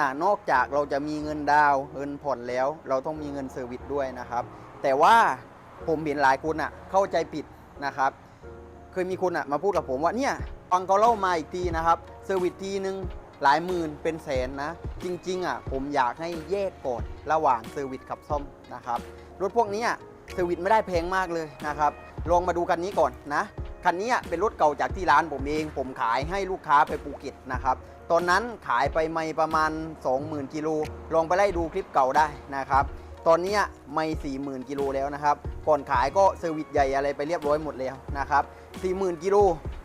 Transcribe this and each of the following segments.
อะนอกจากเราจะมีเงินดาวเงินผ่อนแล้ว เราต้องมีเงินเซอร์วิสด้วยนะครับ แต่ว่าผมเห็นหลายคนอะเข้าใจผิดนะครับ เคยมีคนอะมาพูดกับผมว่าเนี่ยฟังเขาเล่ามาอีกทีนะครับเซอร์วิสทีนึงหลายหมื่นเป็นแสนนะ จริงๆอะผมอยากให้แยกก่อนระหว่างเซอร์วิสกับซ่อมนะครับรถพวกนี้อะเซอร์วิสไม่ได้แพงมากเลยนะครับลองมาดูคันนี้ก่อนนะคันนี้เป็นรถเก่าจากที่ร้านผมเอง ผมขายให้ลูกค้าไปภูเก็ตนะครับ ตอนนั้นขายไปไม่ประมาณ 20,000กิโลลองไปไล่ดูคลิปเก่าได้นะครับตอนนี้ไม่40,000กิโลแล้วนะครับก่อนขายก็เซอร์วิสใหญ่อะไรไปเรียบร้อยหมดแล้วนะครับ40,000กิโล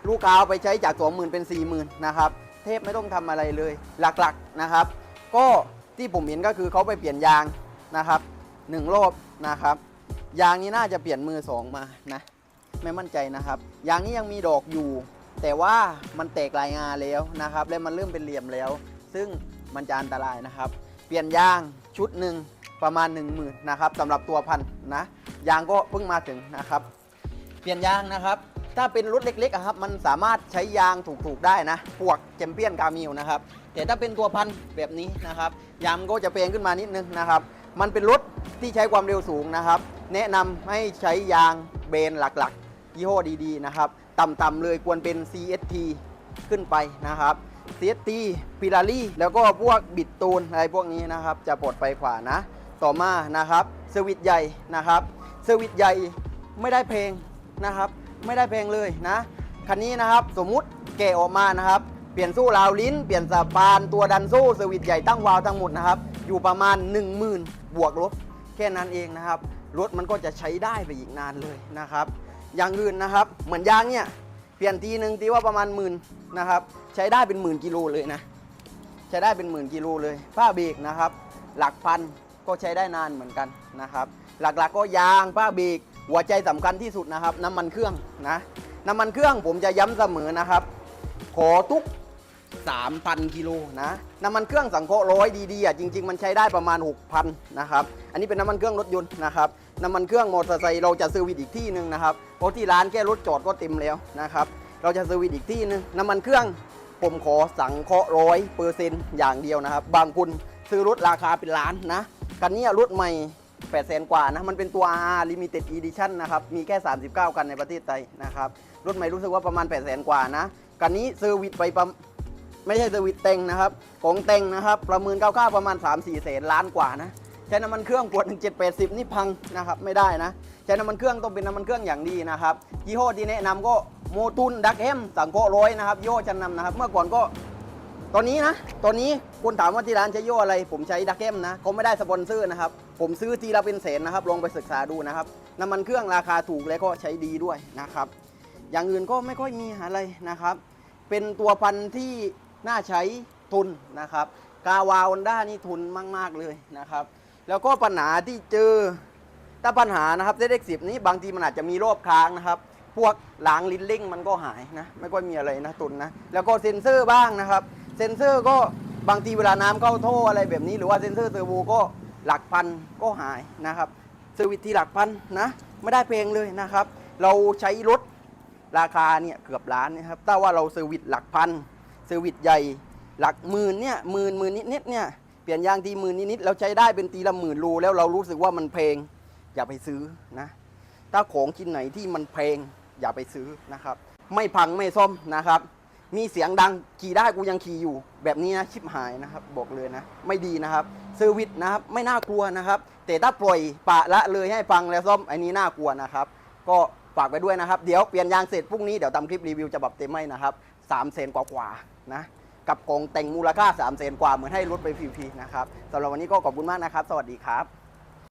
ลูกค้าเอาไปใช้จาก20,000เป็น40,000นะครับเทพไม่ต้องทำอะไรเลยหลักๆนะครับ ก็ที่ผมเห็นก็คือเขาไปเปลี่ยนยางนะครับหนึ่งรอบนะครับ ยางนี้น่าจะเปลี่ยนมือสองมานะไม่มั่นใจนะครับ ยางนี้ยังมีดอกอยู่ แต่ว่ามันแตกลายงาแล้วนะครับ และมันเริ่มเป็นเหลี่ยมแล้ว ซึ่งมันจะอันตรายนะครับ เปลี่ยนยางชุดหนึ่งประมาณ 1 0,000นะครับสำหรับตัวพันนะยางก็เพิ่งมาถึงนะครับ เปลี่ยนยางนะครับ ถ้าเป็นรถเล็กๆครับมันสามารถใช้ยางถูกๆได้นะพวกแชมเปี้ยนกามิวนะครับแต่ถ้าเป็นตัวพันแบบนี้นะครับยางก็จะแพงขึ้นมานิดนึงนะครับ มันเป็นรถที่ใช้ความเร็วสูงนะครับ แนะนำให้ใช้ยางเบนหลักๆยี่ห้อดีๆนะครับ ต่ำๆเลยควรเป็น CST ขึ้นไปนะครับ CST พิลารีแล้วก็พวกบิดตูนอะไรพวกนี้นะครับ จะปลอดภัยกว่านะ ต่อมานะครับเซอร์วิสใหญ่นะครับเซอร์วิสใหญ่ไม่ได้เพลงนะครับ ไม่ได้เพลงเลยนะคันนี้นะครับสมมุติแกะออกมานะครับเปลี่ยนสู้ราวลิ้น เปลี่ยนสะพานตัวดันสู้เซอร์วิสใหญ่ตั้งวาล์วทั้งหมดนะครับ อยู่ประมาณ 10,000 บวกลบแค่นั้นเองนะครับ รถมันก็จะใช้ได้ไปอีกนานเลยนะครับ อย่างอื่นนะครับ เหมือนยางเนี่ยเปลี่ยนทีหนึ่งตีว่าประมาณหมื่นนะครับ ใช้ได้เป็นหมื่นกิโลเลยนะ ใช้ได้เป็นหมื่นกิโลเลยผ้าเบรกนะครับ หลักพันก็ใช้ได้นานเหมือนกันนะครับ หลักๆก็ยางผ้าเบรกหัวใจสำคัญที่สุดนะครับ น้ำมันเครื่องนะ น้ำมันเครื่องผมจะย้ำเสมอนะครับ ขอทุก 3,000 กิโลนะน้ำมันเครื่องสังเคราะห์ร้อยดีๆอะจริง ๆ มันใช้ได้ประมาณ 6,000 นะครับ อันนี้เป็นน้ำมันเครื่องรถยนต์นะครับน้ำมันเครื่องมอเตอร์ไซค์เราจะซอร์วิสอีกที่หนึ่งนะครับเพราะที่ร้านแค่รถจอดก็เต็มแล้วนะครับเราจะซอร์วิสอีกที่นึงน้ำมันเครื่องผมขอสังเคราะห์ร้อยเปอร์เซ็นต์อย่างเดียวนะครับ บางคนซื้อรถราคาเป็นล้านนะคันนี้รถใหม่8 0 0 0 0กว่านะ มันเป็นตัว R Limited Edition นะครับ มีแค่ 39คันในประเทศไทยนะครับ รถใหม่รู้สึกว่าประมาณ 8 0 0 0 0กว่านะ คันนี้เซอร์วิสไปประ ไม่ใช่เซอร์วิสเต็งนะครับ ของเต็งนะครับ ประเมินคร่าวๆประมาณ 3-4แสนล้านกว่านะใช้น้ำมันเครื่องขวดหนึ่งเจ็ดแปดสิบนี่พังนะครับไม่ได้นะ ใช้น้ำมันเครื่องต้องเป็นน้ำมันเครื่องอย่างดีนะครับยี่ห้อที่แนะนำก็โมตุนดักเอ็มสังเคราะห์ร้อยนะครับยี่ห้อชั้นนำนะครับ เมื่อก่อนก็ตอนนี้นะ ตอนนี้คนถามว่าที่ร้านใช้ยี่ห้ออะไร ผมใช้ดักเอ็มนะเขาไม่ได้สปอนเซอร์นะครับ ผมซื้อทีละเป็นแสนนะครับ ลองไปศึกษาดูนะครับ น้ำมันเครื่องราคาถูกและก็ใช้ดีด้วยนะครับ อย่างอื่นก็ไม่ค่อยมีอะไรนะครับ เป็นตัวพันธุ์ที่ น่าใช้ทุนนะครับ กาวาอนด้านี่ทุนมาก ๆ เลยนะครับ แล้วก็ปัญหาที่เจอถ้าปัญหานะครับเด็กสิบนี้บางทีมันอาจจะมีรอบค้างนะครับ พวกหลางลิ้นเล่งมันก็หายนะ ไม่ค่อยมีอะไรนะตุนนะ แล้วก็เซ็นเซอร์บ้างนะครับ เซ็นเซอร์ก็บางทีเวลาน้ำเข้าท่ออะไรแบบนี้ หรือว่าเซ็นเซอร์เทอร์โบก็หลักพันก็หายนะครับเซอร์วิสที่หลักพันนะ ไม่ได้เพลงเลยนะครับ เราใช้รถราคาเนี่ยเกือบล้านนะครับ ถ้าว่าเราเซอร์วิสหลักพัน เซอร์วิสใหญ่ หลักหมื่นเนี่ยหมื่นหมื่นนิดๆเนี่ยเปลี่ยนยางทีหมื่นนิดๆเราใช้ได้เป็นตีละหมื่นรูแล้วเรารู้สึกว่ามันเพลงอย่าไปซื้อนะ ถ้าของชิ้นไหนที่มันเพลงอย่าไปซื้อนะครับ ไม่พังไม่ซ่อมนะครับ มีเสียงดังขี่ได้กูยังขี่อยู่ แบบนี้นะชิบหายนะครับ บอกเลยนะ ไม่ดีนะครับเซอร์วิสนะครับไม่น่ากลัวนะครับ แต่ถ้าปล่อยปะละเลยให้พังแล้วซ่อมอันนี้น่ากลัวนะครับ ก็ฝากไปด้วยนะครับ เดี๋ยวเปลี่ยนยางเสร็จพรุ่งนี้เดี๋ยวทำคลิปรีวิวจะแบบเต็มให้นะครับสามเซนกว่าๆ นะกับกองแต่งมูลค่า3ามเซนกว่าเหมือนให้รถไปฟรีๆนะครับสำหรับวันนี้ก็ขอบคุณมากนะครับ สวัสดีครับ